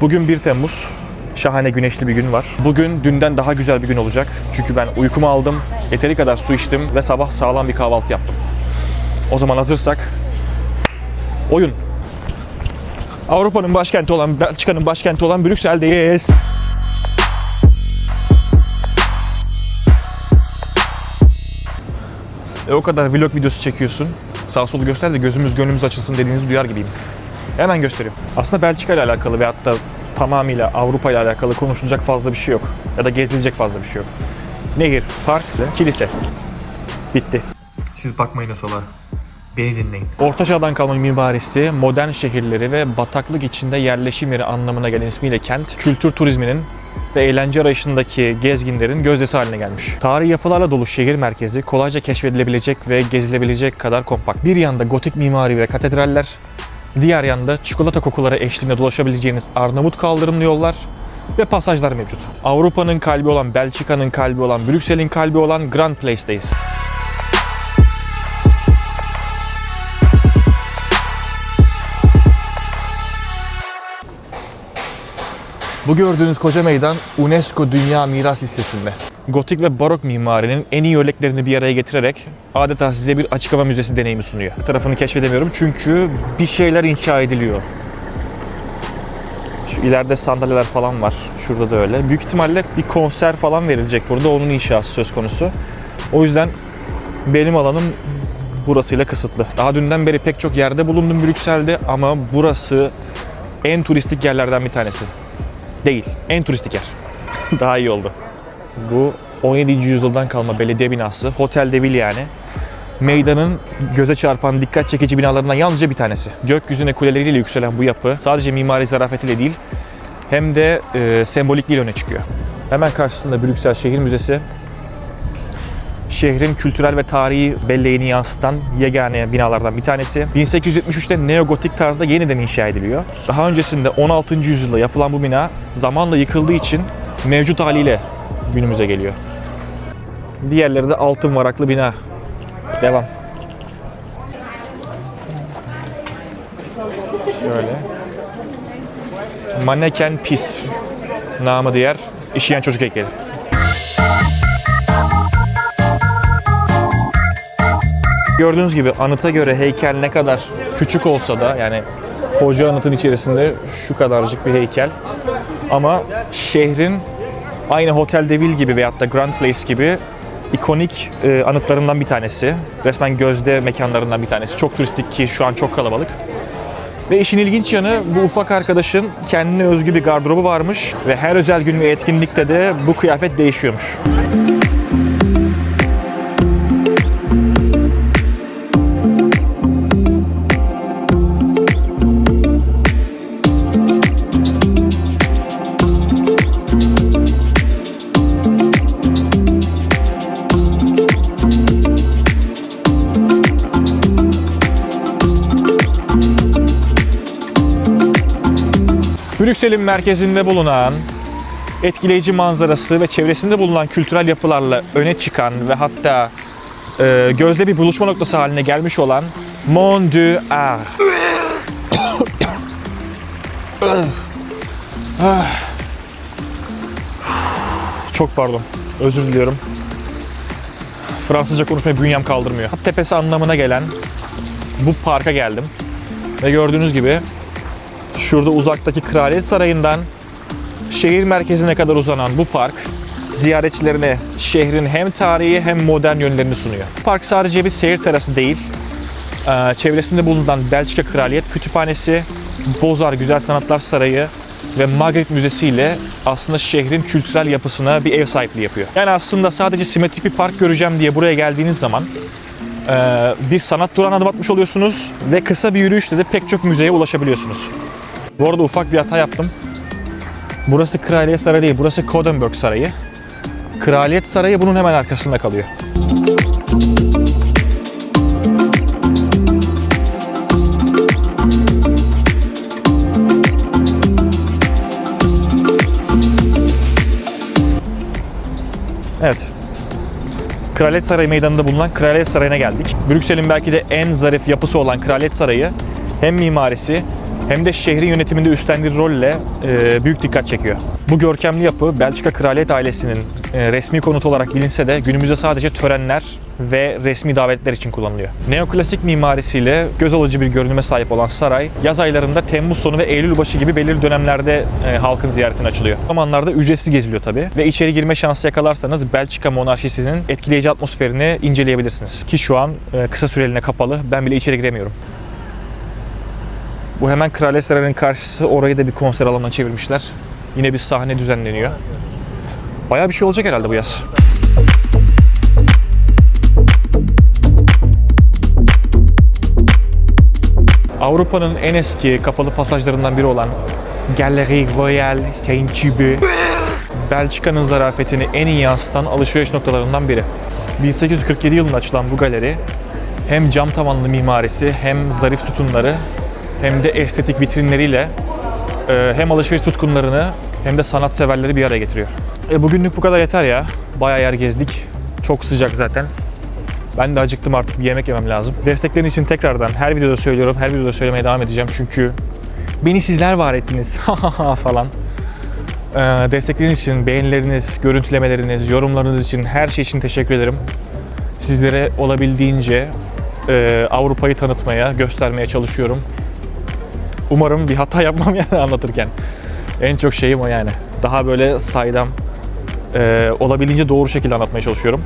Bugün 1 Temmuz. Şahane güneşli bir gün var. Bugün dünden daha güzel bir gün olacak. Çünkü ben uykumu aldım, yeteri kadar su içtim ve sabah sağlam bir kahvaltı yaptım. O zaman hazırsak oyun. Avrupa'nın başkenti olan, Belçika'nın başkenti olan Brüksel'deyiz. E o kadar vlog videosu çekiyorsun. Sağ solu göster de gözümüz gönlümüz açılsın dediğinizi duyar gibiyim. Hemen göstereyim. Aslında Belçika ile alakalı ve hatta tamamıyla Avrupa ile alakalı konuşulacak fazla bir şey yok. Ya da gezilecek fazla bir şey yok. Nehir, park, kilise. Bitti. Siz bakmayın o sola. Beni dinleyin. Orta Çağ'dan kalma mimarisi, modern şehirleri ve bataklık içinde yerleşim yeri anlamına gelen ismiyle kent, kültür turizminin ve eğlence arayışındaki gezginlerin gözdesi haline gelmiş. Tarihi yapılarla dolu şehir merkezi kolayca keşfedilebilecek ve gezilebilecek kadar kompakt. Bir yanda gotik mimari ve katedraller, diğer yanda çikolata kokuları eşliğinde dolaşabileceğiniz Arnavut kaldırımlı yollar ve pasajlar mevcut. Avrupa'nın kalbi olan, Belçika'nın kalbi olan, Brüksel'in kalbi olan Grand Place'deyiz. Bu gördüğünüz koca meydan UNESCO Dünya Miras Listesi'nde. Gotik ve barok mimarinin en iyi örneklerini bir araya getirerek adeta size bir açık hava müzesi deneyimi sunuyor. Bir tarafını keşfedemiyorum çünkü bir şeyler inşa ediliyor. Şu ileride sandalyeler falan var. Şurada da öyle. Büyük ihtimalle bir konser falan verilecek burada. Onun inşası söz konusu. O yüzden benim alanım burasıyla kısıtlı. Daha dünden beri pek çok yerde bulundum Brüksel'de ama burası en turistik yerlerden bir tanesi. Değil. En turistik yer. Daha iyi oldu. Bu 17. yüzyıldan kalma belediye binası. Hotel de Ville yani. Meydanın göze çarpan dikkat çekici binalarından yalnızca bir tanesi. Gökyüzüne kuleleriyle yükselen bu yapı sadece mimari zarafetiyle değil hem de e, sembolikliğiyle öne çıkıyor. Hemen karşısında Brüksel Şehir Müzesi. Şehrin kültürel ve tarihi belleğini yansıtan yegane binalardan bir tanesi. 1873'te neogotik tarzda yeniden inşa ediliyor. Daha öncesinde 16. yüzyılda yapılan bu bina zamanla yıkıldığı için mevcut haliyle günümüze geliyor. Diğerleri de altın varaklı bina. Devam. Şöyle. Maneken Pis. Namı diğer işeyen çocuk heykeli. Gördüğünüz gibi anıta göre heykel ne kadar küçük olsa da yani koca anıtın içerisinde şu kadarcık bir heykel. Ama şehrin aynı Hotel de Ville gibi veyahut da Grand Place gibi ikonik e, anıtlarından bir tanesi. Resmen gözde mekanlarından bir tanesi. Çok turistik ki şu an çok kalabalık. Ve işin ilginç yanı bu ufak arkadaşın kendine özgü bir gardırobu varmış ve her özel gün ve etkinlikte de bu kıyafet değişiyormuş. Brüksel'in merkezinde bulunan etkileyici manzarası ve çevresinde bulunan kültürel yapılarla öne çıkan ve hatta e, gözde bir buluşma noktası haline gelmiş olan Mont du Ar. Çok pardon. Özür diliyorum. Fransızca konuşmayı bünyem kaldırmıyor. Hat tepesi anlamına gelen bu parka geldim. Ve gördüğünüz gibi Şurada uzaktaki Kraliyet Sarayı'ndan şehir merkezine kadar uzanan bu park ziyaretçilerine şehrin hem tarihi hem modern yönlerini sunuyor. Park sadece bir seyir terası değil, ee, çevresinde bulunan Belçika Kraliyet Kütüphanesi, Bozar Güzel Sanatlar Sarayı ve Magritte Müzesi ile aslında şehrin kültürel yapısına bir ev sahipliği yapıyor. Yani aslında sadece simetrik bir park göreceğim diye buraya geldiğiniz zaman e, bir sanat durağına adım atmış oluyorsunuz ve kısa bir yürüyüşle de pek çok müzeye ulaşabiliyorsunuz. Bu arada ufak bir hata yaptım. Burası Kraliyet Sarayı değil, burası Kodenberg Sarayı. Kraliyet Sarayı bunun hemen arkasında kalıyor. Evet. Kraliyet Sarayı meydanında bulunan Kraliyet Sarayı'na geldik. Brüksel'in belki de en zarif yapısı olan Kraliyet Sarayı hem mimarisi hem de şehrin yönetiminde üstlendiği rolle e, büyük dikkat çekiyor. Bu görkemli yapı Belçika Kraliyet ailesinin e, resmi konutu olarak bilinse de günümüzde sadece törenler ve resmi davetler için kullanılıyor. Neoklasik mimarisiyle göz alıcı bir görünüme sahip olan saray, yaz aylarında Temmuz sonu ve Eylül başı gibi belirli dönemlerde e, halkın ziyaretine açılıyor. Bu zamanlarda ücretsiz geziliyor tabii ve içeri girme şansı yakalarsanız Belçika monarşisinin etkileyici atmosferini inceleyebilirsiniz. Ki şu an e, kısa süreliğine kapalı, ben bile içeri giremiyorum. Bu hemen Kraliyet Sarayı'nın karşısı, orayı da bir konser alanına çevirmişler. Yine bir sahne düzenleniyor. Bayağı bir şey olacak herhalde bu yaz. Avrupa'nın en eski kapalı pasajlarından biri olan Galerie Royale Saint-Hubert, Belçika'nın zarafetini en iyi yansıtan alışveriş noktalarından biri. 1847 yılında açılan bu galeri hem cam tavanlı mimarisi hem zarif sütunları hem de estetik vitrinleriyle e, hem alışveriş tutkunlarını hem de sanatseverleri bir araya getiriyor. E, bugünlük bu kadar yeter ya. Bayağı yer gezdik. Çok sıcak zaten. Ben de acıktım artık bir yemek yemem lazım. Desteklerin için tekrardan her videoda söylüyorum. Her videoda söylemeye devam edeceğim çünkü beni sizler var ettiniz falan. Ee, destekleriniz için, beğenileriniz, görüntülemeleriniz, yorumlarınız için, her şey için teşekkür ederim. Sizlere olabildiğince e, Avrupa'yı tanıtmaya, göstermeye çalışıyorum. Umarım bir hata yapmam yani anlatırken. En çok şeyim o yani. Daha böyle saydam, e, olabildiğince doğru şekilde anlatmaya çalışıyorum.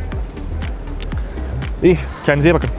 İyi, kendinize iyi bakın.